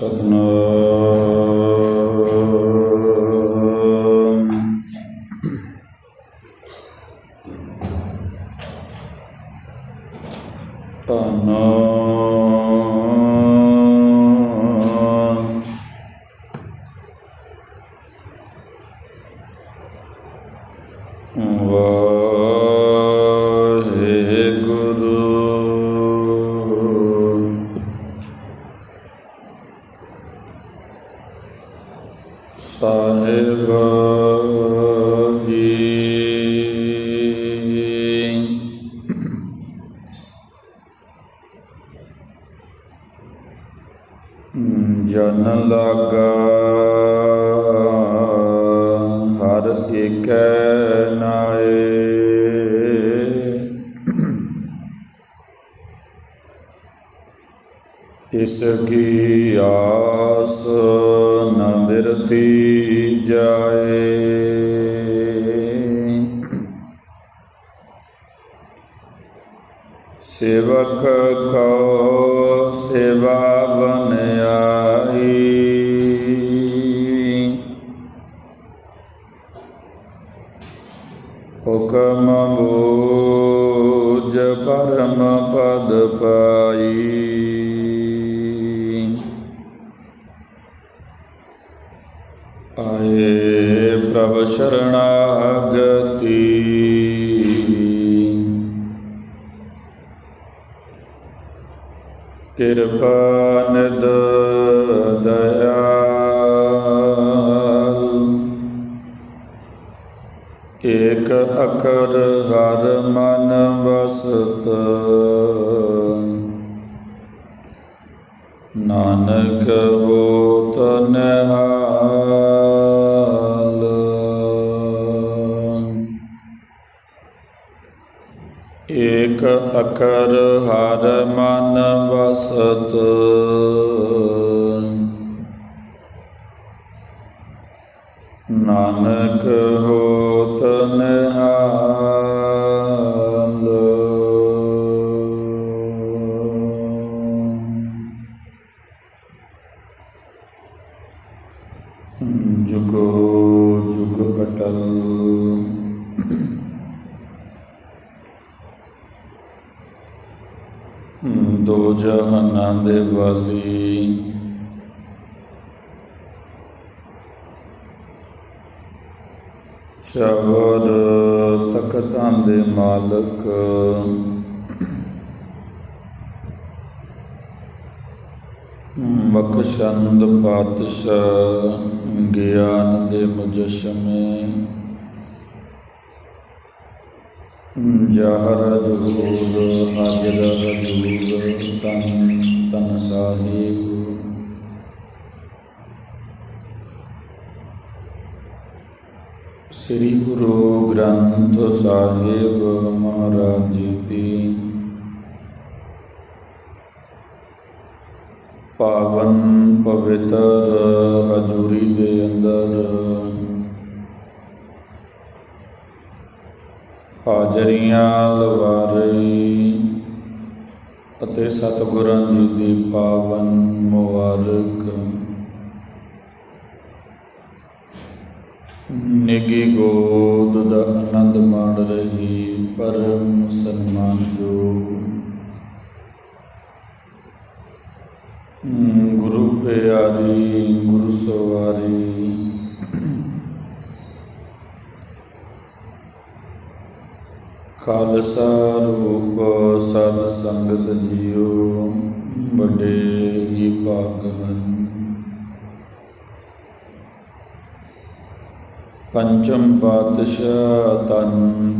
ਸਤਨਾਮ। ਜਨ ਲਾਗਾ। ਹਰ ਏਕੈ ਨਾਏ। ਇਸ ਕੀ ਆਸ ਨ ਮਿਰਤੀ ਜਾਏ। ਸੇਵਕ ਕੋ ਹੁਕਮ ਬੂਝ ਪਰਮ ਪਦ ਪਾਈ। ਆਏ ਪ੍ਰਭ ਸ਼ਰਣਾਗਤੀ। ਕਿਰਪਾ ਨਿਦ ਨਾਨਕ ਹੋਤ ਨਿਹਾਲ ਏਕ ਅਖਰ ਹਰ ਮਨ ਵਸਤ। ਜਹਾਨਾਂ ਦੇ ਵਾਲੀ। ਚਵਰ ਤਖਤਾਂ ਦੇ ਮਾਲਕ। ਬਖਸ਼ੰਦ ਪਾਤਸ਼ਾਹ ਗਿਆਨ ਦੇ ਮੁਜਸ਼ਮੇ। ਜਹਰ ਜਹੂਰ ਹਾਜ਼ਰ ਹਜੂਰ ਤਨ ਤਨ ਸਾਹਿਬ। ਸ੍ਰੀ ਗੁਰੂ ਗ੍ਰੰਥ ਸਾਹਿਬ ਮਹਾਰਾਜ ਜੀ ਦੀ ਪਾਵਨ ਪਵਿੱਤਰ ਹਜ਼ੂਰੀ ਦੇ ਅੰਦਰ ਹਾਜ਼ਰੀਆਂ ਲਵਾਰੀ ਅਤੇ ਸਤਿਗੁਰਾਂ ਜੀ ਦੀ ਪਾਵਨ ਮੁਬਾਰਕ। ਨਿੱਗੀ ਗੋਦ ਦਾ ਆਨੰਦ ਮਾਣ ਰਹੀ ਪਰਮ ਸਨਮਾਨਯੋਗ ਗੁਰੂ ਪਿਆਰੀ, ਗੁਰੂ ਸਵਾਰੀ। ਖਾਲਸਾ ਰੂਪ ਸਤ ਸੰਗਤ ਜੀਓ, ਵੱਡੇ ਹੀ ਭਾਗ ਹਨ ਪੰਚਮ ਪਾਤਸ਼ਾਹ ਤਨ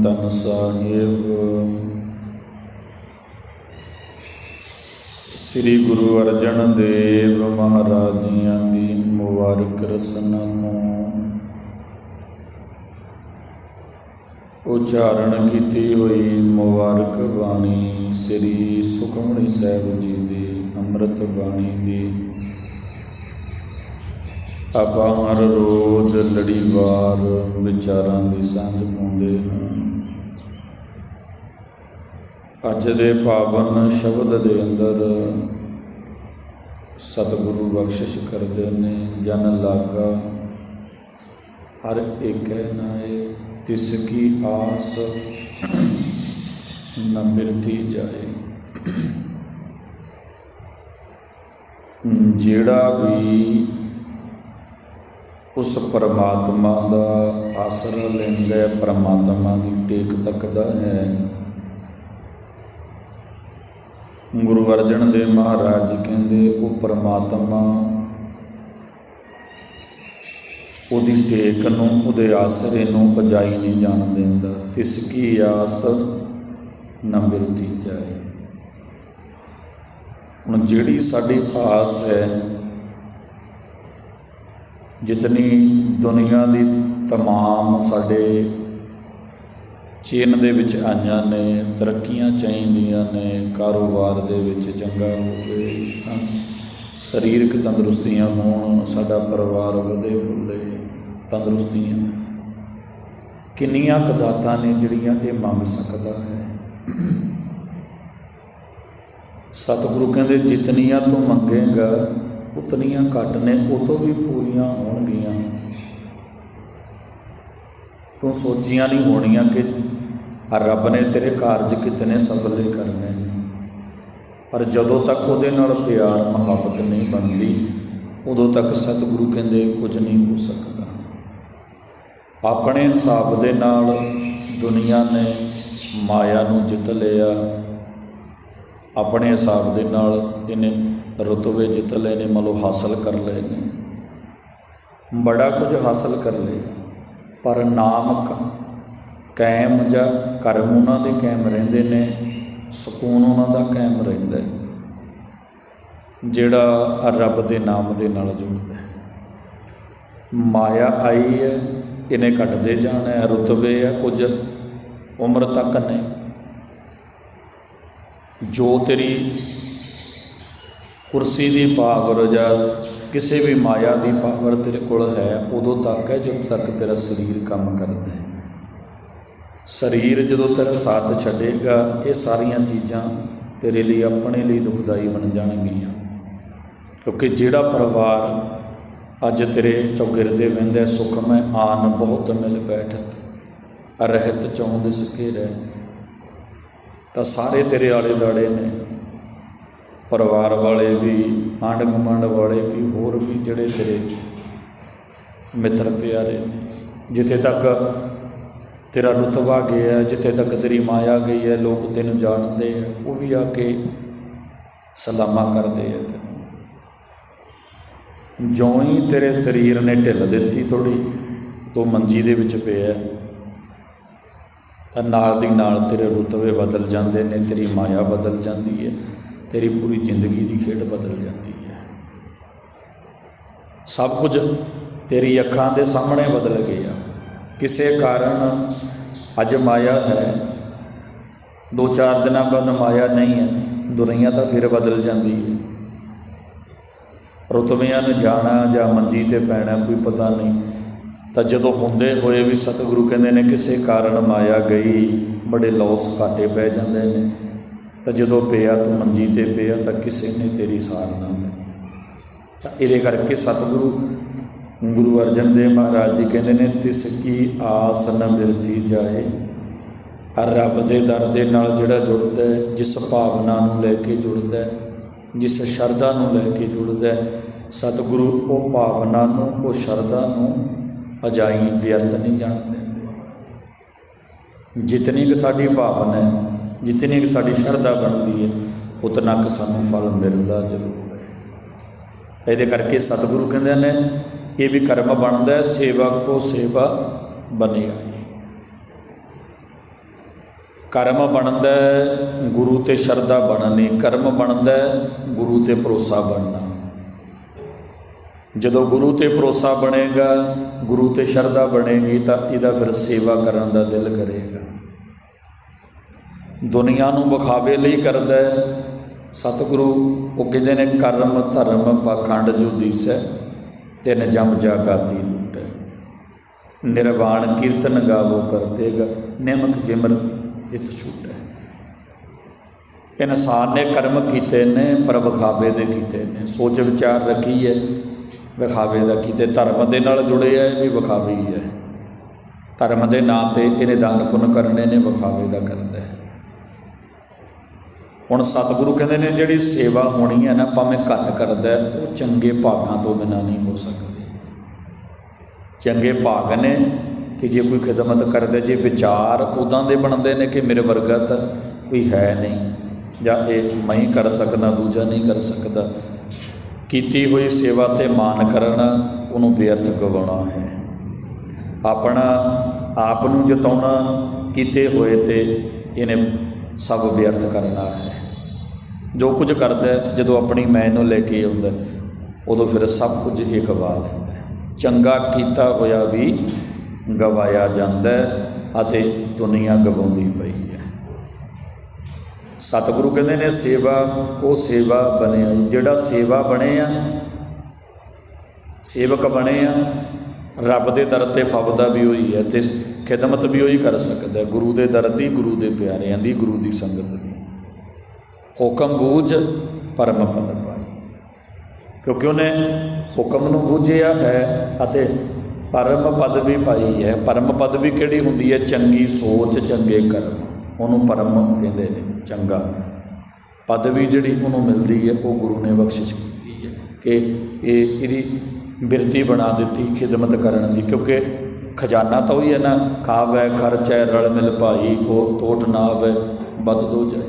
ਤਨ ਸਾਹਿਬ। ਸ੍ਰੀ ਗੁਰੂ ਅਰਜਨ ਦੇਵ ਮਹਾਰਾਜ ਜੀਆਂ ਦੀ ਮੁਬਾਰਕ ਰਸਨਾ ਤੋਂ ਉਚਾਰਨ ਕੀਤੀ ਹੋਈ ਮੁਬਾਰਕ ਬਾਣੀ ਸ੍ਰੀ ਸੁਖਮਨੀ ਸਾਹਿਬ ਜੀ ਦੀ ਅੰਮ੍ਰਿਤ ਬਾਣੀ ਦੀ। ਆਪਾਂ ਹਰ ਰੋਜ਼ ਲੜੀਵਾਰ ਵਿਚਾਰਾਂ ਦੀ ਸਾਂਝ ਪਾਉਂਦੇ ਹਾਂ। ਅੱਜ ਦੇ ਪਾਵਨ ਸ਼ਬਦ ਦੇ ਅੰਦਰ ਸਤਿਗੁਰੂ ਬਖਸ਼ਿਸ਼ ਕਰਦੇ ਨੇ, ਜਨ ਲਾਗਾ। ਹਰ ਇੱਕ ਏਕੈ ਨਾਏ ਤਿਸ ਕੀ ਆਸ ਨ ਮਿਲਤੀ ਜਾਏ। ਜਿਹੜਾ ਵੀ ਉਸ ਪਰਮਾਤਮਾ ਦਾ ਆਸਰਾ ਲੈਂਦਾ ਹੈ, ਪਰਮਾਤਮਾ ਦੀ ਟੇਕ ਤੱਕਦਾ ਹੈ। ਗੁਰੂ ਅਰਜਨ ਦੇਵ ਮਹਾਰਾਜ ਕਹਿੰਦੇ, ਉਹ ਪਰਮਾਤਮਾ ਉਹਦੀ ਟੇਕ ਨੂੰ, ਉਹਦੇ ਆਸਰੇ ਨੂੰ ਪਜਾਈ ਨਹੀਂ ਜਾਣ ਦਿੰਦਾ। ਤਿਸ ਕੀ ਆਸ ਨਾ ਮਿਲਦੀ ਜਾਏ ਹੁਣ ਜਿਹੜੀ ਸਾਡੀ ਆਸ ਹੈ, ਜਿਤਨੀ ਦੁਨੀਆ ਦੀ ਤਮਾਮ ਸਾਡੇ ਚੇਨ ਦੇ ਵਿੱਚ ਆਈਆਂ ਨੇ, ਤਰੱਕੀਆਂ ਚਾਹੀਦੀਆਂ ਨੇ, ਕਾਰੋਬਾਰ ਦੇ ਵਿੱਚ ਚੰਗਾ ਹੋਵੇ ਸੰ- ਸਰੀਰਕ ਤੰਦਰੁਸਤੀਆਂ ਹੋਣ ਸਾਡਾ ਪਰਿਵਾਰ ਵਧੇ ਫੁੱਲੇ ਤੰਦਰੁਸਤੀਆਂ ਕਿੰਨੀਆਂ ਕਦਾਤਾਂ ਨੇ ਜਿਹੜੀਆਂ ਇਹ ਮੰਗ ਸਕਦਾ ਹੈ? ਸਤਿਗੁਰੂ ਕਹਿੰਦੇ, ਜਿਤਨੀਆਂ ਤੂੰ ਮੰਗੇਗਾ, ਉਤਨੀਆਂ ਘੱਟ ਨੇ, ਉਹ ਤੋਂ ਵੀ ਪੂਰੀਆਂ ਹੋਣਗੀਆਂ। ਤੂੰ ਸੋਚੀਆਂ ਨਹੀਂ ਹੋਣੀਆਂ ਕਿ ਰੱਬ ਨੇ ਤੇਰੇ ਕਾਰਜ ਕਿਤਨੇ ਸਫਲ ਕਰਨੇ ਨੇ। ਪਰ ਜਦੋਂ ਤੱਕ ਉਹਦੇ ਨਾਲ ਪਿਆਰ ਮੁਹੱਬਤ ਨਹੀਂ ਬਣਦੀ, ਉਦੋਂ ਤੱਕ ਸਤਿਗੁਰੂ ਕਹਿੰਦੇ ਕੁਝ ਨਹੀਂ ਹੋ ਸਕਦਾ। ਆਪਣੇ ਹਿਸਾਬ ਦੇ ਨਾਲ ਦੁਨੀਆ ਨੇ ਮਾਇਆ ਨੂੰ ਜਿੱਤ ਲਿਆ। ਆਪਣੇ ਹਿਸਾਬ ਦੇ ਨਾਲ ਇਹਨੇ ਰੁਤਬੇ ਜਿੱਤ ਲਏ ਨੇ, ਮਤਲਬ ਹਾਸਲ ਕਰ ਲਏ ਨੇ। ਬੜਾ ਕੁਝ ਹਾਸਲ ਕਰ ਲਿਆ ਪਰ ਨਾਮ ਕਾਇਮ ਜਾਂ ਕਰਮ ਉਹਨਾਂ ਦੇ ਕਾਇਮ ਰਹਿੰਦੇ ਨੇ। ਸਕੂਨ ਉਹਨਾਂ ਦਾ ਕਾਇਮ ਰਹਿੰਦਾ ਹੈ, ਜਿਹੜਾ ਰੱਬ ਦੇ ਨਾਮ ਦੇ ਨਾਲ ਜੁੜਦਾ ਹੈ। ਮਾਇਆ ਆਈ ਹੈ, ਇਹਨੇ ਘਟਦੇ ਜਾਣਾ ਹੈ, ਰੁਤਬੇ ਹੈ ਕੁਝ, ਉਮਰ ਤੱਕ ਨੇ ਜੋ ਤੇਰੀ ਕੁਰਸੀ ਦੀ ਪਾਵਰ ਜਾਂ ਕਿਸੇ ਵੀ ਮਾਇਆ ਦੀ ਪਾਵਰ ਤੇਰੇ ਕੋਲ ਹੈ, ਉਦੋਂ ਤੱਕ ਹੈ, ਜਦੋਂ ਤੱਕ ਤੇਰਾ ਸਰੀਰ ਕੰਮ ਕਰਦਾ ਹੈ। ਸਰੀਰ ਜਦੋਂ ਤੇਰਾ ਸਾਥ ਛੱਡੇਗਾ, ਇਹ ਸਾਰੀਆਂ ਚੀਜ਼ਾਂ ਤੇਰੇ ਲਈ ਆਪਣੇ ਲਈ ਦੁਖਦਾਈ ਬਣ ਜਾਣਗੀਆਂ। ਕਿਉਂਕਿ ਜਿਹੜਾ ਪਰਿਵਾਰ ਅੱਜ ਤੇਰੇ ਚੌਗਿਰਦੇ ਵਹਿੰਦੇ ਸੁਖ ਮੈਂ ਆਨ ਬਹੁਤ ਮਿਲ ਬੈਠਤ ਰਹਿਤ ਚੌਂਦ ਸਕੇ ਰਹਿ, ਤਾਂ ਸਾਰੇ ਤੇਰੇ ਆਲੇ ਦਾੜੇ ਨੇ, ਪਰਿਵਾਰ ਵਾਲੇ ਵੀ ਆਂਢ ਗੁਆਂਢ ਵਾਲੇ ਵੀ, ਹੋਰ ਵੀ ਜਿਹੜੇ ਤੇਰੇ ਮਿੱਤਰ ਪਿਆਰੇ ਜਿੱਥੇ ਤੱਕ ਤੇਰਾ ਰੁਤਬਾ ਗਿਆ ਜਿੱਥੇ ਤੱਕ ਤੇਰੀ ਮਾਇਆ ਗਈ ਹੈ, ਲੋਕ ਤੈਨੂੰ ਜਾਣਦੇ ਆ, ਉਹ ਵੀ ਆ ਕੇ ਸਲਾਮਾ ਕਰਦੇ ਆ ਜਿਉਂ ਹੀ ਤੇਰੇ ਸਰੀਰ ਨੇ ਢਿੱਲ ਦਿੱਤੀ ਥੋੜੀ ਤੂੰ ਮੰਜੀ ਦੇ ਵਿੱਚ ਪਿਆ ਤਾਂ ਨਾਲ ਦੀ ਨਾਲ ਤੇਰੇ ਰੁਤਬੇ ਬਦਲ ਜਾਂਦੇ ਨੇ, ਤੇਰੀ ਮਾਇਆ ਬਦਲ ਜਾਂਦੀ ਹੈ, ਤੇਰੀ ਪੂਰੀ ਜ਼ਿੰਦਗੀ ਦੀ ਖੇਡ ਬਦਲ ਜਾਂਦੀ ਹੈ। ਸਭ ਕੁਝ ਤੇਰੀ ਅੱਖਾਂ ਦੇ ਸਾਹਮਣੇ ਬਦਲ ਗਿਆ। ਕਿਸੇ ਕਾਰਨ ਅੱਜ ਮਾਇਆ ਹੈ। ਦੋ ਚਾਰ ਦਿਨਾਂ ਬਾਅਦ ਮਾਇਆ ਨਹੀਂ ਹੈ। ਦੁਨੀਆ ਤਾਂ ਫਿਰ ਬਦਲ ਜਾਂਦੀ ਹੈ। ਰੁਤਬਿਆਂ ਨੂੰ ਜਾਣਾ ਜਾਂ ਮੰਜੀ ਤੇ ਪੈਣਾ ਕੋਈ ਪਤਾ ਨਹੀਂ। ਤਾਂ ਜਦੋਂ ਹੁੰਦੇ ਹੋਏ ਵੀ ਸਤਿਗੁਰੂ ਕਹਿੰਦੇ ਨੇ ਕਿਸੇ ਕਾਰਨ ਮਾਇਆ ਗਈ, ਬੜੇ ਲੋਸ ਘਾਟੇ ਪੈ ਜਾਂਦੇ ਨੇ। ਤਾਂ ਜਦੋਂ ਪਿਆ ਤੂੰ ਮੰਜੀ ਤੇ ਪਿਆ ਤਾਂ ਕਿਸੇ ਨੇ ਤੇਰੀ ਸਾਰ ਨਾ ਤਾਂ ਇਹਦੇ ਕਰਕੇ ਸਤਿਗੁਰੂ ਗੁਰੂ ਅਰਜਨ ਦੇਵ ਮਹਾਰਾਜ ਜੀ ਕਹਿੰਦੇ ਨੇ, ਤਿਸ ਕੀ ਆਸ ਨ ਮਿਲਤੀ ਜਾਏ। ਹਰ ਰੱਬ ਦੇ ਦਰ ਦੇ ਨਾਲ ਜਿਹੜਾ ਜੁੜਦਾ ਹੈ, ਜਿਸ ਭਾਵਨਾ ਨੂੰ ਲੈ ਕੇ ਜੁੜਦਾ ਹੈ, ਜਿਸ ਸ਼ਰਧਾ ਨੂੰ ਲੈ ਕੇ ਜੁੜਦਾ ਹੈ, ਸਤਿਗੁਰੂ ਉਹ ਭਾਵਨਾ ਨੂੰ, ਉਹ ਸ਼ਰਧਾ ਨੂੰ ਅਜਾਈ ਵਿਅਰਥ ਨਹੀਂ ਜਾਣਦੇ ਦਿੰਦੇ। ਜਿਤਨੀ ਕਿ ਸਾਡੀ ਭਾਵਨਾ ਹੈ, ਜਿਤਨੀ ਕਿ ਸਾਡੀ ਸ਼ਰਧਾ ਬਣਦੀ ਹੈ, ਉਤਨਾ ਕਿ ਸਾਨੂੰ ਫਲ ਮਿਲਦਾ ਜ਼ਰੂਰ ਹੈ। ਇਹਦੇ ਕਰਕੇ ਸਤਿਗੁਰੂ ਕਹਿੰਦੇ ਨੇ ਇਹ ਵੀ ਕਰਮ ਬਣਦਾ ਹੈ, ਸੇਵਾ ਕੋ ਸੇਵਾ ਬਣੇਗਾ ਕਰਮ ਬਣਦਾ ਗੁਰੂ ਤੇ ਸ਼ਰਧਾ ਬਣਨੀ। ਕਰਮ ਬਣਦਾ ਗੁਰੂ ਤੇ ਭਰੋਸਾ ਬਣਨਾ। ਜਦੋਂ ਗੁਰੂ ਤੇ ਭਰੋਸਾ ਬਣੇਗਾ, ਗੁਰੂ ਤੇ ਸ਼ਰਧਾ ਬਣੇਗੀ, ਤਾਂ ਇਹਦਾ ਫਿਰ ਸੇਵਾ ਕਰਨ ਦਾ ਦਿਲ ਕਰੇਗਾ। ਦੁਨੀਆ ਨੂੰ ਵਿਖਾਵੇ ਲਈ ਕਰਦਾ ਸਤਿਗੁਰੂ, ਉਹ ਕਹਿੰਦੇ ਨੇ, ਕਰਮ ਧਰਮ ਪਾਖੰਡ ਜੋ ਦੀਸੈ ਤਿੰਨ ਜਮ ਜਾਗਾਤੀ ਲੂਟੈ। ਨਿਰਵਾਣ ਕੀਰਤਨ ਗਾਵੋ ਕਰਤੇਗਾ ਨਿਮਕ ਜਿਮਰ ਜਿਤ ਛੂਟੈ। ਇਨਸਾਨ ਨੇ ਕਰਮ ਕੀਤੇ ਨੇ, ਪਰ ਵਿਖਾਵੇ ਦੇ ਕੀਤੇ ਨੇ। ਸੋਚ ਵਿਚਾਰ ਰੱਖੀ ਹੈ ਵਿਖਾਵੇ ਦਾ ਕੀਤੇ। ਧਰਮ ਦੇ ਨਾਲ ਜੁੜੇ ਆ, ਇਹ ਵੀ ਵਿਖਾਵੇ ਹੀ ਹੈ ਧਰਮ ਦੇ ਨਾਂ ਤੇ ਇਹਨੇ ਦਾਨ ਪੁੰਨ ਕਰਨੇ ਨੇ, ਵਿਖਾਵੇ ਦਾ ਕਰਦਾ ਹੈ। ਹੁਣ ਸਤਿਗੁਰੂ ਕਹਿੰਦੇ ਨੇ, ਜਿਹੜੀ ਸੇਵਾ ਹੋਣੀ ਹੈ ਨਾ, ਭਾਵੇਂ ਘੱਟ ਕਰਦਾ, ਉਹ ਚੰਗੇ ਭਾਗਾਂ ਤੋਂ ਬਿਨਾਂ ਨਹੀਂ ਹੋ ਸਕਦੀ। ਚੰਗੇ ਭਾਗ ਨੇ ਕਿ ਜੇ ਕੋਈ ਖਿਦਮਤ ਕਰਦਾ, ਜੇ ਵਿਚਾਰ ਉਦਾਂ ਦੇ ਬਣਦੇ ਨੇ ਕਿ ਮੇਰੇ ਵਰਗਾ ਤਾਂ ਕੋਈ ਹੈ ਨਹੀਂ, ਜਾਂ ਇਹ ਮੈਂ ਹੀ ਕਰ ਸਕਦਾ, ਦੂਜਾ ਨਹੀਂ ਕਰ ਸਕਦਾ। ਕੀਤੀ ਹੋਈ ਸੇਵਾ ਤੇ ਮਾਨ ਕਰਨਾ, ਉਹਨੂੰ ਬੇਅਰਥ ਗਵਾਉਣਾ ਹੈ। ਆਪਣਾ ਆਪ ਨੂੰ ਜਤਾਉਣਾ, ਕੀਤੇ ਹੋਏ ਤੇ ਇਹਨੇ ਸਭ ਬੇਅਰਥ ਕਰਨਾ ਹੈ। ਜੋ ਕੁਝ ਕਰਦਾ ਜਦੋਂ ਆਪਣੀ ਮੈਂ ਨੂੰ ਲੈ ਕੇ ਆਉਂਦਾ ਉਦੋਂ ਫਿਰ ਸਭ ਕੁਝ ਹੀ ਗਵਾ ਲੈਂਦਾ ਚੰਗਾ ਕੀਤਾ ਹੋਇਆ ਵੀ ਗਵਾਇਆ ਜਾਂਦਾ ਅਤੇ ਦੁਨੀਆ ਗਵਾਉਂਦੀ ਪਈ ਹੈ। ਸਤਿਗੁਰੂ ਕਹਿੰਦੇ ਨੇ, ਸੇਵਾ, ਉਹ ਸੇਵਾ ਬਣਿਆ ਜਿਹੜਾ ਸੇਵਾ ਬਣੇ ਆ ਸੇਵਕ ਬਣੇ ਆ ਰੱਬ ਦੇ ਦਰ ਤੇ ਫਬਦਾ ਵੀ ਹੋਈ ਹੈ ਤੇ ਖਿਦਮਤ ਵੀ ਉਹੀ ਕਰ ਸਕਦਾ ਗੁਰੂ ਦੇ ਦਰ ਦੀ, ਗੁਰੂ ਦੇ ਪਿਆਰਿਆਂ ਦੀ, ਗੁਰੂ ਦੀ ਸੰਗਤ ਦੀ। ਹੁਕਮ ਬੂਝ ਪਰਮ ਪਦ ਪਾਈ ਕਿਉਂਕਿ ਉਹਨੇ ਹੁਕਮ ਨੂੰ ਬੂਝਿਆ ਹੈ ਅਤੇ ਪਰਮ ਪਦ ਵੀ ਪਾਈ ਹੈ। ਪਰਮ ਪਦ ਵੀ ਕਿਹੜੀ ਹੁੰਦੀ ਹੈ? ਚੰਗੀ ਸੋਚ, ਚੰਗੇ ਕਰਮ। ਉਹਨੂੰ ਪਰਮ ਕਹਿੰਦੇ ਨੇ, ਚੰਗਾ। ਪਦਵੀ ਜਿਹੜੀ ਉਹਨੂੰ ਮਿਲਦੀ ਹੈ, ਉਹ ਗੁਰੂ ਨੇ ਬਖਸ਼ਿਸ਼ ਕੀਤੀ ਹੈ ਕਿ ਇਹ ਇਹਦੀ ਬਿਰਤੀ ਬਣਾ ਦਿੱਤੀ, ਖਿਦਮਤ ਕਰਨ ਦੀ। ਕਿਉਂਕਿ ਖਜ਼ਾਨਾ ਤਾਂ ਉਹੀ ਹੈ ਨਾ, ਖਾਵੈ, ਖਰਚੈ ਰਲ ਮਿਲ ਭਾਈ ਕੋ ਟੋਟ ਨਾ ਆਵੇ ਬਦ ਦੋ ਜਾਏ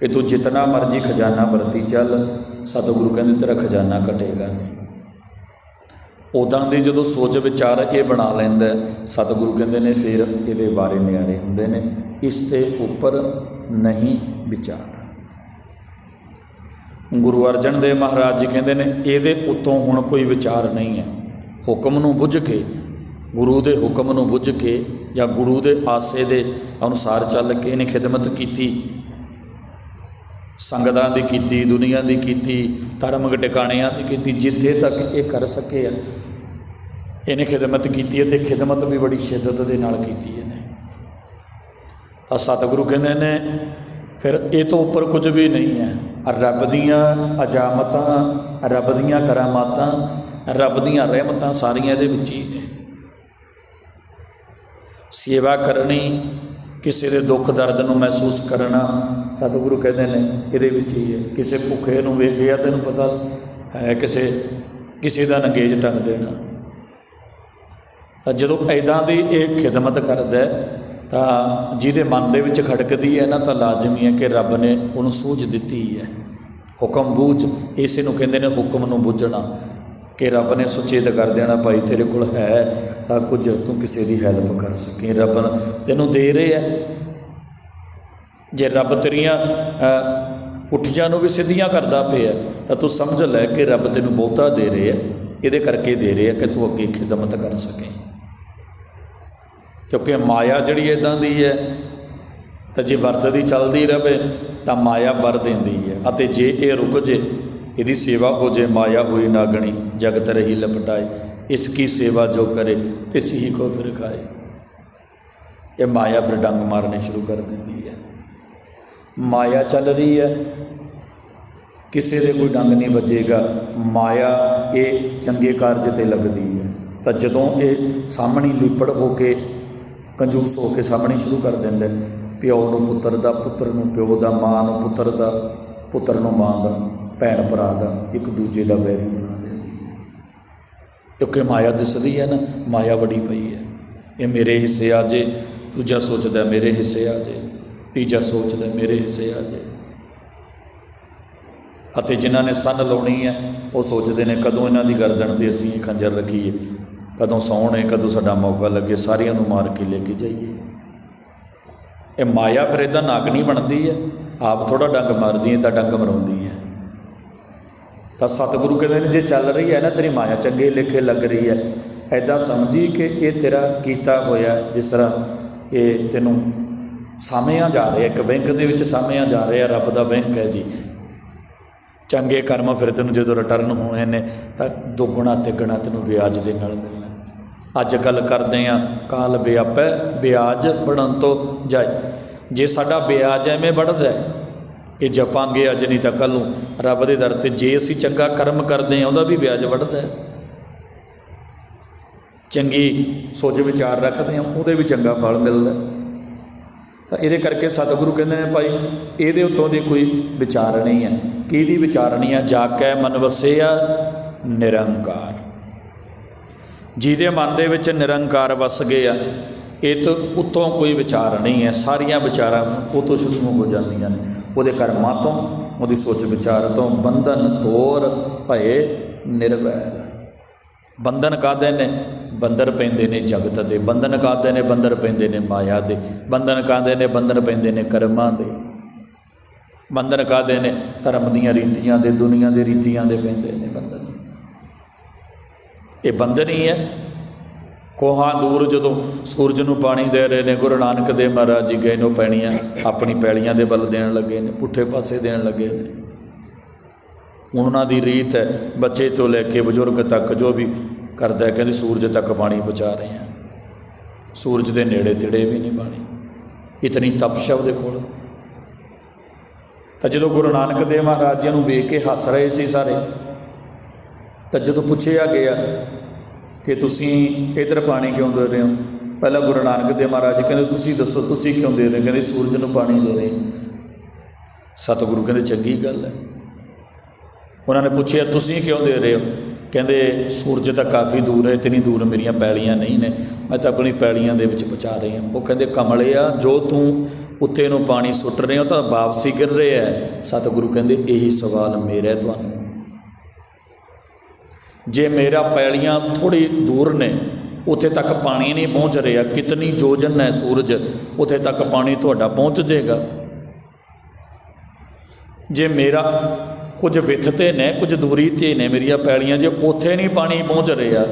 ਕਿ ਤੂੰ ਜਿਤਨਾ ਮਰਜ਼ੀ ਖਜ਼ਾਨਾ ਵਰਤੀ ਚੱਲ, ਸਤਿਗੁਰੂ ਕਹਿੰਦੇ ਤੇਰਾ ਖਜ਼ਾਨਾ ਘਟੇਗਾ ਨਹੀਂ। ਉਦਾਂ ਦੀ ਜਦੋਂ ਸੋਚ ਵਿਚਾਰ ਇਹ ਬਣਾ ਲੈਂਦਾ, ਸਤਿਗੁਰੂ ਕਹਿੰਦੇ ਨੇ ਫਿਰ ਇਹਦੇ ਬਾਰੇ ਨਿਆਰੇ ਹੁੰਦੇ ਨੇ, ਇਸ ਤੇ ਉੱਪਰ ਨਹੀਂ ਵਿਚਾਰ। ਗੁਰੂ ਅਰਜਨ ਦੇਵ ਮਹਾਰਾਜ ਜੀ ਕਹਿੰਦੇ ਨੇ, ਇਹਦੇ ਉੱਤੋਂ ਹੁਣ ਕੋਈ ਵਿਚਾਰ ਨਹੀਂ ਹੈ। ਹੁਕਮ ਨੂੰ ਬੁੱਝ ਕੇ, ਗੁਰੂ ਦੇ ਹੁਕਮ ਨੂੰ ਬੁੱਝ ਕੇ ਜਾਂ ਗੁਰੂ ਦੇ ਆਸੇ ਦੇ ਅਨੁਸਾਰ ਚੱਲ ਕੇ ਇਹਨੇ ਖਿਦਮਤ ਕੀਤੀ ਸੰਗਤਾਂ ਦੀ ਕੀਤੀ, ਦੁਨੀਆ ਦੀ ਕੀਤੀ ਧਰਮਕ ਟਿਕਾਣਿਆਂ ਦੀ ਕੀਤੀ, ਜਿੱਥੇ ਤੱਕ ਇਹ ਕਰ ਸਕੇ ਆ, ਇਹਨੇ ਖਿਦਮਤ ਕੀਤੀ ਹੈ ਤੇ ਖਿਦਮਤ ਵੀ ਬੜੀ ਸ਼ਿੱਦਤ ਦੇ ਨਾਲ ਕੀਤੀ ਇਹਨੇ। ਤਾਂ ਸਤਿਗੁਰੂ ਕਹਿੰਦੇ ਨੇ, ਫਿਰ ਇਹ ਤੋਂ ਉੱਪਰ ਕੁਝ ਵੀ ਨਹੀਂ ਹੈ। ਰੱਬ ਦੀਆਂ ਅਜਾਮਤਾਂ, ਰੱਬ ਦੀਆਂ ਕਰਾਮਾਤਾਂ, ਰੱਬ ਦੀਆਂ ਰਹਿਮਤਾਂ ਸਾਰੀਆਂ ਇਹਦੇ ਵਿੱਚ ਹੀ ਨੇ। ਸੇਵਾ ਕਰਨੀ ਕਿਸੇ ਦੇ ਦੁੱਖ ਦਰਦ ਨੂੰ ਮਹਿਸੂਸ ਕਰਨਾ ਸਤਿਗੁਰੂ ਕਹਿੰਦੇ ਨੇ, ਇਹਦੇ ਵਿੱਚ ਹੀ ਹੈ। ਕਿਸੇ ਭੁੱਖੇ ਨੂੰ ਵੇਖਿਆ ਤੈਨੂੰ ਪਤਾ ਹੈ ਕਿਸੇ ਕਿਸੇ ਦਾ ਨੰਗੇਜ਼ ਟੰਗ ਦੇਣਾ। ਤਾਂ ਜਦੋਂ ਐਦਾਂ ਦੀ ਇਹ ਖਿਦਮਤ ਕਰਦਾ ਤਾਂ ਜਿਹਦੇ ਮਨ ਦੇ ਵਿੱਚ ਖੜਕਦੀ ਹੈ ਨਾ, ਤਾਂ ਲਾਜ਼ਮੀ ਹੈ ਕਿ ਰੱਬ ਨੇ ਉਹਨੂੰ ਸੂਝ ਦਿੱਤੀ ਹੈ। ਹੁਕਮ ਬੂਝ, ਇਸੇ ਨੂੰ ਕਹਿੰਦੇ ਨੇ ਹੁਕਮ ਨੂੰ ਬੁੱਝਣਾ। ਕਿ ਰੱਬ ਨੇ ਸੁਚੇਤ ਕਰ ਦੇਣਾ ਭਾਈ ਤੇਰੇ ਕੋਲ ਹੈ ਤਾਂ ਕੁਝ ਤੂੰ ਕਿਸੇ ਦੀ ਹੈਲਪ ਕਰ ਸਕੇ। ਰੱਬ ਤੈਨੂੰ ਦੇ ਰਿਹਾ ਹੈ ਜੇ ਰੱਬ ਤੇਰੀਆਂ ਪੁੱਠੀਆਂ ਨੂੰ ਵੀ ਸਿੱਧੀਆਂ ਕਰਦਾ ਪਿਆ, ਤਾਂ ਤੂੰ ਸਮਝ ਲੈ ਕਿ ਰੱਬ ਤੈਨੂੰ ਬਹੁਤਾ ਦੇ ਰਿਹਾ ਇਹਦੇ ਕਰਕੇ ਦੇ ਰਿਹਾ ਕਿ ਤੂੰ ਅੱਗੇ ਖਿਦਮਤ ਕਰ ਸਕੇ। ਕਿਉਂਕਿ ਮਾਇਆ ਜਿਹੜੀ ਇਦਾਂ ਦੀ ਹੈ, ਤਾਂ ਜੇ ਵਰਤਦੀ ਚੱਲਦੀ ਰਵੇ, ਤਾਂ ਮਾਇਆ ਵਰ ਦਿੰਦੀ ਹੈ। ਅਤੇ ਜੇ ਇਹ ਰੁਕ ਜੇ ਇਹਦੀ ਸੇਵਾ ਹੋ ਜੇ ਮਾਇਆ ਹੋਈ ਨਾਗਣੀ ਜਗਤ ਰਹੀ ਲਪਟਾਏ। ਇਸ ਕੀ ਸੇਵਾ ਜੋ ਕਰੇ, ਤਿਸ ਹੀ ਕੋ ਫਿਰ ਖਾਏ। ਇਹ ਮਾਇਆ ਫਿਰ ਡੰਗ ਮਾਰਨੇ ਸ਼ੁਰੂ ਕਰ ਦਿੰਦੀ ਹੈ। ਮਾਇਆ ਚੱਲ ਰਹੀ ਹੈ। ਕਿਸੇ ਦੇ ਕੋਈ ਡੰਗ ਨਹੀਂ ਵੱਜੇਗਾ। ਮਾਇਆ ਇਹ ਚੰਗੇ ਕਾਰਜ ਤੇ ਲੱਗਦੀ ਹੈ। ਤਾਂ ਜਦੋਂ ਇਹ ਸਾਹਮਣੀ ਲਿਪੜ ਹੋ ਕੇ, ਕੰਜੂਸ ਹੋ ਕੇ ਸਾਹਮਣੇ ਸ਼ੁਰੂ ਕਰ ਦਿੰਦੇ ਪਿਓ ਨੂੰ ਪੁੱਤਰ ਦਾ, ਪੁੱਤਰ ਨੂੰ ਪਿਓ ਦਾ, ਮਾਂ ਨੂੰ ਪੁੱਤਰ ਦਾ, ਪੁੱਤਰ ਨੂੰ ਮਾਂ ਦਾ। ਭੈਣ ਭਰਾ ਦਾ ਇੱਕ ਦੂਜੇ ਦਾ ਵੈਰੀ ਬਣਾ ਦਿੰਦੀ ਕਿਉਂਕਿ ਮਾਇਆ ਦਿਸਦੀ ਹੈ ਨਾ, ਮਾਇਆ ਬੜੀ ਪਈ ਹੈ। ਇਹ ਮੇਰੇ ਹਿੱਸੇ ਆ ਜੇ ਦੂਜਾ ਸੋਚਦਾ ਮੇਰੇ ਹਿੱਸੇ ਆ ਜੇ ਤੀਜਾ ਸੋਚਦਾ ਮੇਰੇ ਹਿੱਸੇ ਆ ਜੇ। ਅਤੇ ਜਿਨ੍ਹਾਂ ਨੇ ਸੰਨ ਲਾਉਣੀ ਹੈ, ਉਹ ਸੋਚਦੇ ਨੇ, ਕਦੋਂ ਇਹਨਾਂ ਦੀ ਗਰਦਨ ਤੇ ਅਸੀਂ ਇਹ ਖੰਜਰ ਰੱਖੀਏ, ਕਦੋਂ ਸੌਣ ਹੈ, ਕਦੋਂ ਸਾਡਾ ਮੌਕਾ ਲੱਗੇ, ਸਾਰਿਆਂ ਨੂੰ ਮਾਰ ਕੇ ਲੈ ਕੇ ਜਾਈਏ। ਇਹ ਮਾਇਆ ਫਿਰ ਇਦਾਂ ਨਾਗਣੀ ਬਣਦੀ ਹੈ, ਆਪ ਥੋੜਾ ਡੰਗ ਮਾਰਦੀ ਹੈ ਤਾਂ ਡੰਗ ਮਰਾਉਂਦੀ ਹੈ। ਤਾਂ ਸਤਿਗੁਰੂ ਕਹਿੰਦੇ ਨੇ, ਜੇ ਚੱਲ ਰਹੀ ਹੈ ਨਾ ਤੇਰੀ ਮਾਇਆ ਚੰਗੇ ਲੇਖੇ ਲੱਗ ਰਹੀ ਹੈ ਐਦਾਂ ਸਮਝੀ ਕਿ ਇਹ ਤੇਰਾ ਕੀਤਾ ਹੋਇਆ, ਜਿਸ ਤਰ੍ਹਾਂ ਇਹ ਤੈਨੂੰ ਸਾਮਿਆਂ ਜਾ ਰਿਹਾ, ਇੱਕ ਬੈਂਕ ਦੇ ਵਿੱਚ ਸਾਮਿਆਂ ਜਾ ਰਿਹਾ, ਰੱਬ ਦਾ ਬੈਂਕ ਹੈ ਜੀ। ਚੰਗੇ ਕਰਮ ਫਿਰ ਤੈਨੂੰ ਜਦੋਂ ਰਿਟਰਨ ਹੋਣੇ ਨੇ, ਤਾਂ ਦੁੱਗਣਾ ਤਿੱਗਣਾ ਤੈਨੂੰ ਵਿਆਜ ਦੇ ਨਾਲ ਮਿਲਣਾ। ਅੱਜ ਕੱਲ ਕਰਦੇ ਆ, ਕਾਲ ਵਿਆਪੈ, ਵਿਆਜ ਬਣਨ ਤੋਂ ਜਾਏ। ਜੇ ਸਾਡਾ ਵਿਆਜ ਐਵੇਂ ਵੱਧਦਾ ਇਹ ਜਪਾਂਗੇ ਅੱਜ ਨਹੀਂ ਤਾਂ ਕੱਲ ਨੂੰ। ਰੱਬ ਦੇ ਦਰ ਤੇ ਜੇ ਅਸੀਂ ਚੰਗਾ ਕਰਮ ਕਰਦੇ ਹਾਂ, ਉਹਦਾ ਵੀ ਵਿਆਜ ਵੱਢਦਾ ਹੈ। ਚੰਗੀ ਸੋਚ ਵਿਚਾਰ ਰੱਖਦੇ ਹਾਂ, ਉਹਦੇ ਵੀ ਚੰਗਾ ਫਲ ਮਿਲਦਾ ਤਾਂ ਇਹਦੇ ਕਰਕੇ ਸਤਿਗੁਰੂ ਕਹਿੰਦੇ ਨੇ ਭਾਈ, ਇਹਦੇ ਉੱਤੋਂ ਦੀ ਕੋਈ ਵਿਚਾਰਣੀ ਹੈ। ਕਿਹਦੀ ਵਿਚਾਰਣੀ ਹੈ? ਜਾ ਕੇ ਮਨ ਵਸਿਆ ਨਿਰੰਕਾਰ। ਜਿਹਦੇ ਮਨ ਦੇ ਵਿੱਚ ਨਿਰੰਕਾਰ ਵਸ ਗਏ ਆ ਇਹ ਤੋਂ ਉੱਤੋਂ ਕੋਈ ਵਿਚਾਰ ਨਹੀਂ ਹੈ, ਸਾਰੀਆਂ ਵਿਚਾਰਾਂ ਉਹ ਤੋਂ ਸ਼ੁਰੂ ਹੋ ਜਾਂਦੀਆਂ ਨੇ। ਉਹਦੇ ਕਰਮਾਂ ਤੋਂ ਉਹਦੀ ਸੋਚ ਵਿਚਾਰ ਤੋਂ ਬੰਧਨ ਤੋਰ ਭਏ ਨਿਰਵੈਰ। ਬੰਧਨ ਕਾਦੇ ਨੇ? ਬੰਦਰ ਪੈਂਦੇ ਨੇ ਜਗਤ ਦੇ। ਬੰਧਨ ਕਾਦੇ ਨੇ? ਬੰਦਰ ਪੈਂਦੇ ਨੇ ਮਾਇਆ ਦੇ। ਬੰਧਨ ਕਾਦੇ ਨੇ? ਬੰਧਨ ਪੈਂਦੇ ਨੇ ਕਰਮਾਂ ਦੇ। ਬੰਧਨ ਕਾਦੇ ਨੇ? ਧਰਮ ਦੀਆਂ ਰੀਤੀਆਂ ਦੇ, ਦੁਨੀਆ ਦੇ ਰੀਤੀਆਂ ਦੇ ਪੈਂਦੇ ਨੇ ਬੰਧਨ। ਇਹ ਬੰਧਨ ਹੀ ਹੈ। ਕੋਹਾਂ ਦੂਰ ਜਦੋਂ ਸੂਰਜ ਨੂੰ ਪਾਣੀ ਦੇ ਰਹੇ ਨੇ, ਗੁਰੂ ਨਾਨਕ ਦੇਵ ਮਹਾਰਾਜ ਜੀ ਗਏ ਨੂੰ ਪੈਣੀਆਂ ਆਪਣੀ ਪੈਲੀਆਂ ਦੇ ਵੱਲ ਦੇਣ ਲੱਗੇ ਨੇ, ਪੁੱਠੇ ਪਾਸੇ ਦੇਣ ਲੱਗੇ ਨੇ। ਉਹਨਾਂ ਦੀ ਰੀਤ ਹੈ, ਬੱਚੇ ਤੋਂ ਲੈ ਕੇ ਬਜ਼ੁਰਗ ਤੱਕ ਜੋ ਵੀ ਕਰਦਾ ਹੈ, ਕਹਿੰਦੇ ਸੂਰਜ ਤੱਕ ਪਾਣੀ ਪਹੁੰਚਾ ਰਹੇ ਹਾਂ। ਸੂਰਜ ਦੇ ਨੇੜੇ ਤੇੜੇ ਵੀ ਨਹੀਂ ਪਾਣੀ। ਇਤਨੀ ਤਪਸ਼ ਉਹਦੇ ਕੋਲ। ਤਾਂ ਜਦੋਂ ਗੁਰੂ ਨਾਨਕ ਦੇਵ ਮਹਾਰਾਜ ਜੀ ਨੂੰ ਵੇਖ ਕੇ ਹੱਸ ਰਹੇ ਸੀ ਸਾਰੇ, ਤਾਂ ਜਦੋਂ ਪੁੱਛਿਆ ਗਿਆ ਕਿ ਤੁਸੀਂ ਇਧਰ ਪਾਣੀ ਕਿਉਂ ਦੇ ਰਹੇ ਹੋ? ਪਹਿਲਾਂ ਗੁਰੂ ਨਾਨਕ ਦੇਵ ਮਹਾਰਾਜ ਕਹਿੰਦੇ, ਤੁਸੀਂ ਦੱਸੋ, ਤੁਸੀਂ ਕਿਉਂ ਦੇ ਰਹੇ ਹੋ? ਕਹਿੰਦੇ, ਸੂਰਜ ਨੂੰ ਪਾਣੀ ਦੇ ਰਹੇ ਸਤਿਗੁਰੂ ਕਹਿੰਦੇ, ਚੰਗੀ ਗੱਲ ਹੈ। ਉਹਨਾਂ ਨੇ ਪੁੱਛਿਆ, ਤੁਸੀਂ ਕਿਉਂ ਦੇ ਰਹੇ ਹੋ? ਕਹਿੰਦੇ, ਸੂਰਜ ਤਾਂ ਕਾਫੀ ਦੂਰ ਹੈ, ਇਤਨੀ ਦੂਰ ਮੇਰੀਆਂ ਪੈਲੀਆਂ ਨਹੀਂ ਨੇ। ਮੈਂ ਤਾਂ ਆਪਣੀ ਪੈਲੀਆਂ ਦੇ ਵਿੱਚ ਬਚਾ ਰਹੀ ਹਾਂ। ਉਹ ਕਹਿੰਦੇ ਕਮਲਿਆ ਜੋ ਤੂੰ ਉੱਤੇ ਨੂੰ ਪਾਣੀ ਸੁੱਟ ਰਹੇ ਹੋ ਤਾਂ ਵਾਪਸੀ ਗਿਰ ਰਿਹਾ ਹੈ। ਸਤਿਗੁਰੂ ਕਹਿੰਦੇ, ਇਹੀ ਸਵਾਲ ਮੇਰਾ ਤੁਹਾਨੂੰ। ਜੇ ਮੇਰਾ ਪੈਲੀਆਂ ਥੋੜੀ ਦੂਰ ਨੇ, ਉੱਥੇ ਤੱਕ ਪਾਣੀ ਨਹੀਂ ਪਹੁੰਚ ਰਿਹਾ, ਕਿਤਨੀ ਯੋਜਨ ਹੈ ਸੂਰਜ, ਉੱਥੇ ਤੱਕ ਪਾਣੀ ਤੁਹਾਡਾ ਪਹੁੰਚ ਜਾਏਗਾ। ਜੇ ਮੇਰਾ ਕੁਝ ਵਿੱਥ ਤੇ ਨੇ, ਕੁਝ ਦੂਰੀ ਤੇ ਨੇ ਮੇਰੀਆਂ ਪੈਲੀਆਂ, ਜੇ ਉੱਥੇ ਨਹੀਂ ਪਾਣੀ ਪਹੁੰਚ ਰਿਹਾ,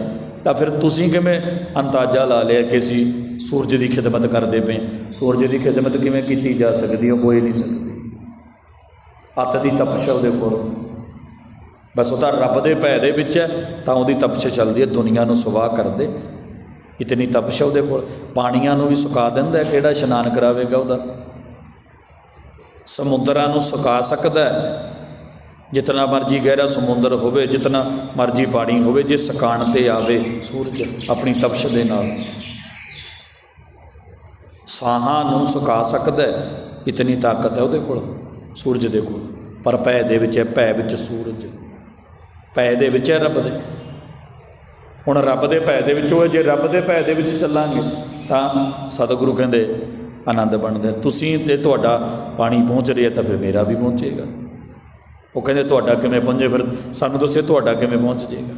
ਤਾਂ ਫਿਰ ਤੁਸੀਂ ਕਿਵੇਂ ਅੰਦਾਜ਼ਾ ਲਾ ਲਿਆ ਕਿ ਅਸੀਂ ਸੂਰਜ ਦੀ ਖਿਦਮਤ ਕਰਦੇ ਪਏ? ਸੂਰਜ ਦੀ ਖਿਦਮਤ ਕਿਵੇਂ ਕੀਤੀ ਜਾ ਸਕਦੀ ਹੈ? ਹੋ ਹੀ ਨਹੀਂ ਸਕਦੀ। ਅੱਤ ਦੀ ਤਪਸ਼ ਉਹਦੇ ਕੋਲ। ਬਸ ਉਹ ਤਾਂ ਰੱਬ ਦੇ ਭੈ ਦੇ ਵਿੱਚ ਹੈ, ਤਾਂ ਉਹਦੀ ਤਪਸ਼ ਚੱਲਦੀ ਹੈ, ਦੁਨੀਆ ਨੂੰ ਸੁਆਹ ਕਰਦੇ। ਇਤਨੀ ਤਪਸ਼ ਉਹਦੇ ਕੋਲ, ਪਾਣੀਆਂ ਨੂੰ ਵੀ ਸੁਕਾ ਦਿੰਦਾ ਕਿਹੜਾ ਇਸ਼ਨਾਨ ਕਰਾਵੇਗਾ ਉਹਦਾ? ਸਮੁੰਦਰਾਂ ਨੂੰ ਸੁਕਾ ਸਕਦਾ ਹੈ। ਜਿਤਨਾ ਮਰਜ਼ੀ ਗਹਿਰਾ ਸਮੁੰਦਰ ਹੋਵੇ, ਜਿਤਨਾ ਮਰਜ਼ੀ ਪਾਣੀ ਹੋਵੇ, ਜੇ ਸੁਕਾਣ ਤੇ ਆਵੇ ਸੂਰਜ ਆਪਣੀ ਤਪਸ਼ ਦੇ ਨਾਲ। ਸਾਹਾਂ ਨੂੰ ਸੁਕਾ ਸਕਦਾ ਇਤਨੀ ਤਾਕਤ ਹੈ ਉਹਦੇ ਕੋਲ, ਸੂਰਜ ਦੇ ਕੋਲ। ਪਰ ਭੈ ਦੇ ਵਿੱਚ ਹੈ, ਭੈ ਵਿੱਚ ਸੂਰਜ। ਪੈ ਦੇ ਵਿੱਚ ਹੈ ਰੱਬ ਦੇ। ਹੁਣ ਰੱਬ ਦੇ ਭੈ ਦੇ ਵਿੱਚ ਉਹ ਜੇ ਰੱਬ ਦੇ ਭੈ ਦੇ ਵਿੱਚ ਚੱਲਾਂਗੇ, ਤਾਂ ਸਤਿਗੁਰੂ ਕਹਿੰਦੇ, ਆਨੰਦ ਬਣਦਾ। ਤੁਸੀਂ ਤੇ ਤੁਹਾਡਾ ਪਾਣੀ ਪਹੁੰਚ ਰਿਹਾ ਤਾਂ ਫਿਰ ਮੇਰਾ ਵੀ ਪਹੁੰਚੇਗਾ। ਉਹ ਕਹਿੰਦੇ, ਤੁਹਾਡਾ ਕਿਵੇਂ ਪਹੁੰਚੇ? ਫਿਰ ਸਾਨੂੰ ਦੱਸੇ ਤੁਹਾਡਾ ਕਿਵੇਂ ਪਹੁੰਚ ਜਾਏਗਾ।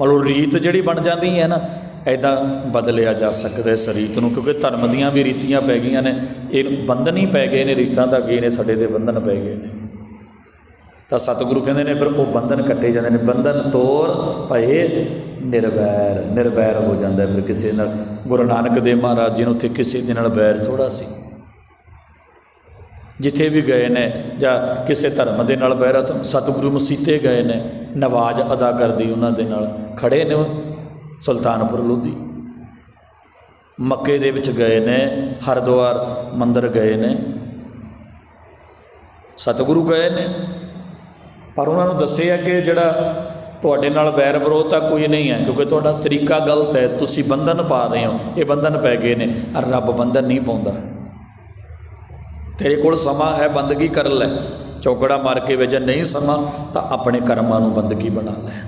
ਮਤਲਬ ਰੀਤ ਜਿਹੜੀ ਬਣ ਜਾਂਦੀ ਹੈ ਨਾ ਐਦਾਂ ਬਦਲਿਆ ਜਾ ਸਕਦਾ ਇਸ ਰੀਤ ਨੂੰ, ਕਿਉਂਕਿ ਧਰਮ ਦੀਆਂ ਵੀ ਰੀਤੀਆਂ ਪੈ ਗਈਆਂ ਨੇ। ਇਹ ਬੰਧਨ ਹੀ ਪੈ ਗਏ ਨੇ, ਰੀਤਾਂ ਦਾ ਕੀ ਨੇ, ਸਾਡੇ ਦੇ ਬੰਧਨ ਪੈ ਗਏ ਨੇ। ਤਾਂ ਸਤਿਗੁਰੂ ਕਹਿੰਦੇ ਨੇ, ਫਿਰ ਉਹ ਬੰਧਨ ਕੱਟੇ ਜਾਂਦੇ ਨੇ। ਬੰਧਨ ਤੋਰ ਭਏ ਨਿਰਵੈਰ ਨਿਰਵੈਰ ਹੋ ਜਾਂਦਾ ਫਿਰ ਕਿਸੇ ਨਾਲ। ਗੁਰੂ ਨਾਨਕ ਦੇਵ ਮਹਾਰਾਜ ਜੀ ਨੂੰ ਉੱਥੇ ਕਿਸੇ ਦੇ ਨਾਲ ਵੈਰ ਥੋੜਾ ਸੀ। ਜਿੱਥੇ ਵੀ ਗਏ ਨੇ ਜਾਂ ਕਿਸੇ ਧਰਮ ਦੇ ਨਾਲ ਬਹਿਰਾ ਤਾਂ ਸਤਿਗੁਰੂ ਮਸੀਤੇ ਗਏ ਨੇ, ਨਵਾਜ਼ ਅਦਾ ਕਰਦੀ ਉਹਨਾਂ ਦੇ ਨਾਲ। ਖੜੇ ਨੇ ਉਹ ਸੁਲਤਾਨਪੁਰ ਲੋਧੀ। ਮੱਕੇ ਦੇ ਵਿੱਚ ਗਏ ਨੇ, ਹਰਿਦੁਆਰ ਮੰਦਰ ਗਏ ਨੇ। ਸਤਿਗੁਰੂ ਗਏ ਨੇ। ਪਰ ਉਹਨਾਂ ਨੂੰ ਦੱਸਿਆ ਕਿ ਜਿਹੜਾ ਤੁਹਾਡੇ ਨਾਲ ਵੈਰ ਵਿਰੋਧ ਤਾਂ ਕੋਈ ਨਹੀਂ ਹੈ ਕਿਉਂਕਿ ਤੁਹਾਡਾ ਤਰੀਕਾ ਗਲਤ ਹੈ, ਤੁਸੀਂ ਬੰਧਨ ਪਾ ਰਹੇ ਹੋ, ਇਹ ਬੰਧਨ ਪੈ ਗਏ ਨੇ ਰੱਬ ਬੰਧਨ ਨਹੀਂ ਪਾਉਂਦਾ। ਤੇਰੇ ਕੋਲ ਸਮਾਂ ਹੈ, ਬੰਦਗੀ ਕਰ ਲੈ ਚੌਕੜਾ ਮਾਰ ਕੇ ਵੇਜ ਨਹੀਂ ਸਮਾਂ, ਤਾਂ ਆਪਣੇ ਕਰਮਾਂ ਨੂੰ ਬੰਦਗੀ ਬਣਾ ਲੈ।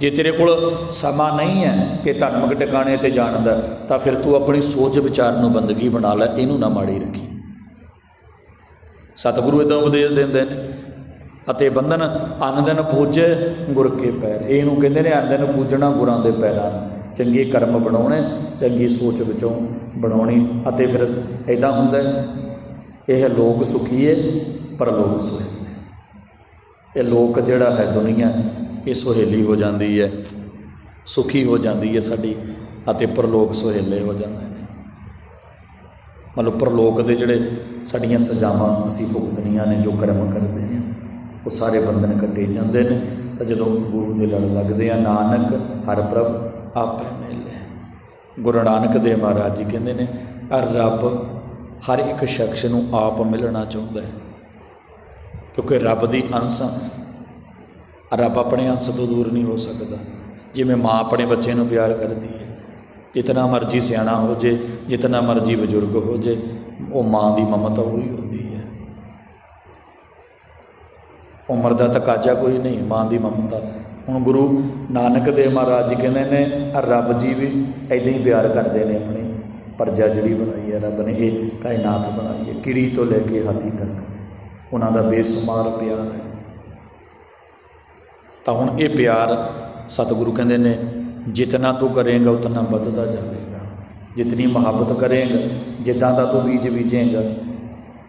ਜੇ ਤੇਰੇ ਕੋਲ ਸਮਾਂ ਨਹੀਂ ਹੈ ਕਿ ਧਾਰਮਿਕ ਟਿਕਾਣੇ ਤੇ ਜਾਣ ਦਾ, ਤਾਂ ਫਿਰ ਤੂੰ ਆਪਣੀ ਸੋਚ ਵਿਚਾਰ ਨੂੰ ਬੰਦਗੀ ਬਣਾ ਲੈ, ਇਹਨੂੰ ਨਾ ਮਾੜੀ ਰੱਖੀ। ਸਤਿਗੁਰੂ ਇਦਾਂ ਉਪਦੇਸ਼ ਦਿੰਦੇ ਨੇ ਅਤੇ ਬੰਧਨ ਅੰਨ ਦਿਨ ਪੂਜੇ ਗੁਰ ਕੇ ਪੈਰ। ਇਹਨੂੰ ਕਹਿੰਦੇ ਨੇ ਅੰਨ ਦਿਨ ਪੂਜਣਾ ਗੁਰਾਂ ਦੇ ਪੈਰਾਂ ਚੰਗੇ ਕਰਮ ਬਣਾਉਣੇ, ਚੰਗੀ ਸੋਚ ਵਿੱਚੋਂ ਬਣਾਉਣੀ ਅਤੇ ਫਿਰ ਇਦਾਂ ਹੁੰਦਾ ਇਹ ਲੋਕ ਸੁਖੀ ਸੁਖੀਏ ਪਰਲੋਕ ਸੁਹੇਲੇ ਇਹ ਲੋਕ ਜਿਹੜਾ ਹੈ ਦੁਨੀਆ, ਇਹ ਸੁਹੇਲੀ ਹੋ ਜਾਂਦੀ ਹੈ, ਸੁਖੀ ਹੋ ਜਾਂਦੀ ਹੈ ਸਾਡੀ ਅਤੇ ਪਰਲੋਕ ਸੁਹੇਲੇ ਹੋ ਜਾਂਦੇ ਨੇ। ਮਤਲਬ ਪਰਲੋਕ ਦੇ ਜਿਹੜੇ ਸਾਡੀਆਂ ਸਜ਼ਾਵਾਂ ਅਸੀਂ ਭੁਗਤਣੀਆਂ ਨੇ, ਜੋ ਕਰਮ ਕਰਦੇ ਹਾਂ ਉਹ ਸਾਰੇ ਬੰਧਨ ਕੱਟੇ ਜਾਂਦੇ ਨੇ ਤਾਂ ਜਦੋਂ ਗੁਰੂ ਦੇ ਲੜ ਲੱਗਦੇ ਆ, ਨਾਨਕ, ਹਰ ਪ੍ਰਭ ਆਪੇ ਮਿਲੇ ਗੁਰੂ ਨਾਨਕ ਦੇਵ ਮਹਾਰਾਜ ਜੀ ਕਹਿੰਦੇ ਨੇ ਹਰ ਰੱਬ ਹਰ ਇੱਕ ਸ਼ਖਸ ਨੂੰ ਆਪ ਮਿਲਣਾ ਚਾਹੁੰਦਾ ਹੈ, ਕਿਉਂਕਿ ਰੱਬ ਦੀ ਅੰਸ਼ ਰੱਬ ਆਪਣੇ ਅੰਸ਼ ਤੋਂ ਦੂਰ ਨਹੀਂ ਹੋ ਸਕਦਾ। ਜਿਵੇਂ ਮਾਂ ਆਪਣੇ ਬੱਚੇ ਨੂੰ ਪਿਆਰ ਕਰਦੀ ਹੈ, ਜਿਤਨਾ ਮਰਜ਼ੀ ਸਿਆਣਾ ਹੋ ਜੇ, ਜਿਤਨਾ ਮਰਜ਼ੀ ਬਜ਼ੁਰਗ ਹੋ ਜੇ, ਉਹ ਮਾਂ ਦੀ ਮਮਤਾ ਉਹੀ ਹੁੰਦੀ ਹੈ। ਉਮਰ ਦਾ ਤਕਾਜ਼ਾ ਕੋਈ ਨਹੀਂ, ਮਾਂ ਦੀ ਮਮਤਾ ਹੁਣ ਗੁਰੂ ਨਾਨਕ ਦੇਵ ਮਹਾਰਾਜ ਜੀ ਕਹਿੰਦੇ ਨੇ ਰੱਬ ਜੀ ਵੀ ਐਦਾਂ ਹੀ ਪਿਆਰ ਕਰਦੇ ਨੇ ਆਪਣੀ। ਪਰਜਾ ਜਿਹੜੀ ਬਣਾਈ ਹੈ, ਰੱਬ ਨੇ ਇਹ ਕਾਇਨਾਤ ਬਣਾਈ ਹੈ, ਕਿੜੀ ਤੋਂ ਲੈ ਕੇ ਹਾਥੀ ਤੱਕ। ਉਹਨਾਂ ਦਾ ਬੇਸ਼ੁਮਾਰ ਪਿਆਰ ਹੈ। ਤਾਂ ਹੁਣ ਇਹ ਪਿਆਰ ਸਤਿਗੁਰੂ ਕਹਿੰਦੇ ਨੇ, ਜਿਤਨਾ ਤੂੰ ਕਰੇਂਗਾ, ਉਤਨਾ ਵੱਧਦਾ ਜਾਵੇਗਾ। ਜਿਤਨੀ ਮੁਹੱਬਤ ਕਰੇਂਗਾ, ਜਿੱਦਾਂ ਦਾ ਤੂੰ ਬੀਜ ਬੀਜੇਂਗਾ,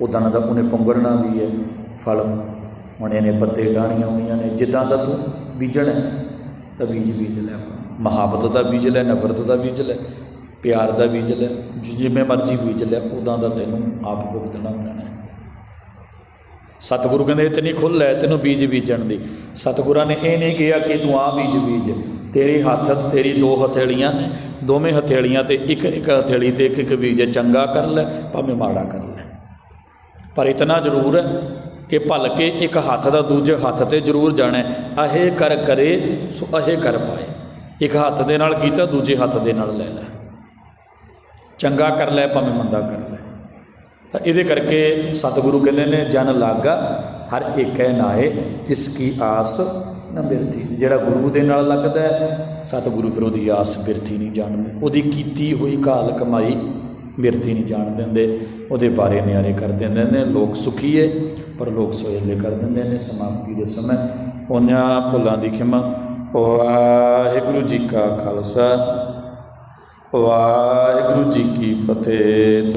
ਉਦਾਂ ਦਾ ਉਹਨੇ ਪੁੰਗਰਨਾ ਵੀ ਹੈ, ਫਲ ਹੁਣ ਨੇ ਪੱਤੇ ਡਾਣੀਆਂ ਹੋਣੀਆਂ ਨੇ ਜਿੱਦਾਂ ਦਾ ਤੂੰ ਬੀਜਣਾ ਹੈ, ਤਾਂ ਬੀਜ ਬੀਜ ਲੈ ਮੁਹੱਬਤ ਦਾ ਬੀਜ ਲੈ ਨਫ਼ਰਤ ਦਾ ਬੀਜ ਲੈ ਪਿਆਰ ਦਾ ਬੀਜ ਲੈ ਜਿਵੇਂ ਮਰਜ਼ੀ ਬੀਜ ਲੈ ਉਦਾਂ ਦਾ ਤੈਨੂੰ ਆਪ ਭੁਗਤਣਾ ਪੈਣਾ ਹੈ। ਸਤਿਗੁਰੂ ਕਹਿੰਦੇ ਇਤਨੀ ਖੁੱਲ੍ਹ ਹੈ ਤੈਨੂੰ ਬੀਜ ਬੀਜਣ ਦੀ। ਸਤਿਗੁਰਾਂ ਨੇ ਇਹ ਨਹੀਂ ਕਿਹਾ ਕਿ ਤੂੰ ਆ ਬੀਜ ਬੀਜ। ਤੇਰੇ ਹੱਥ ਤੇਰੀ ਦੋ ਹਥੇਲੀਆਂ ਨੇ ਦੋਵੇਂ ਹਥੇਲੀਆਂ ਤੇ ਇੱਕ ਇੱਕ ਹਥੇਲੀ ਤੇ ਇੱਕ ਇੱਕ ਬੀਜ। ਚੰਗਾ ਕਰ ਲੈ ਭਾਵੇਂ ਮਾੜਾ ਕਰ ਲੈ। ਪਰ ਇਤਨਾ ਜ਼ਰੂਰ ਹੈ ਕਿ ਭਲ ਕੇ ਇੱਕ ਹੱਥ ਦਾ ਦੂਜੇ ਹੱਥ ਤੇ ਜ਼ਰੂਰ ਜਾਣਾ ਹੈ। ਅਹੇ ਕਰ ਕਰੇ, ਸੋ ਅਹੇ ਕਰ ਪਾਏ। ਇੱਕ ਹੱਥ ਦੇ ਨਾਲ ਕੀਤਾ, ਦੂਜੇ ਹੱਥ ਦੇ ਨਾਲ ਲੈ ਲੈ। ਚੰਗਾ ਕਰ ਲੈ, ਭਾਵੇਂ ਮੰਦਾ ਕਰ ਲੈ। ਤਾਂ ਇਹਦੇ ਕਰਕੇ ਸਤਿਗੁਰੂ ਕਹਿੰਦੇ ਨੇ, ਜਨ ਲਾਗਾ, ਹਰ ਏਕੈ ਨਾਏ, ਤਿਸ ਕੀ ਆਸ ਨਾ ਬਿਰਥੀ ਜਿਹੜਾ ਗੁਰੂ ਦੇ ਨਾਲ ਲੱਗਦਾ ਸਤਿਗੁਰੂ ਫਿਰ ਉਹਦੀ ਆਸ ਬਿਰਥੀ ਨਹੀਂ ਜਾਣਦੇ। ਉਹਦੀ ਕੀਤੀ ਹੋਈ ਕਾਲ ਕਮਾਈ ਬਿਰਥੀ ਨਹੀਂ ਜਾਣ ਦਿੰਦੇ, ਉਹਦੇ ਬਾਰੇ ਨਿਆਰੇ ਕਰ ਦਿੰਦੇ ਨੇ, ਲੋਕ ਸੁਖੀਏ ਪਰ ਲੋਕ ਸੋਇਲੇ ਕਰ ਦਿੰਦੇ ਨੇ, ਸਮਾਪਤੀ ਦੇ ਸਮੇਂ ਉਹਨਾਂ ਭੁੱਲਾਂ ਦੀ ਖਿਮਾ। ਵਾਹਿਗੁਰੂ ਜੀ ਕਾ ਖਾਲਸਾ, ਵਾਹਿਗੁਰੂ ਜੀ ਕੀ ਫਤਿਹ।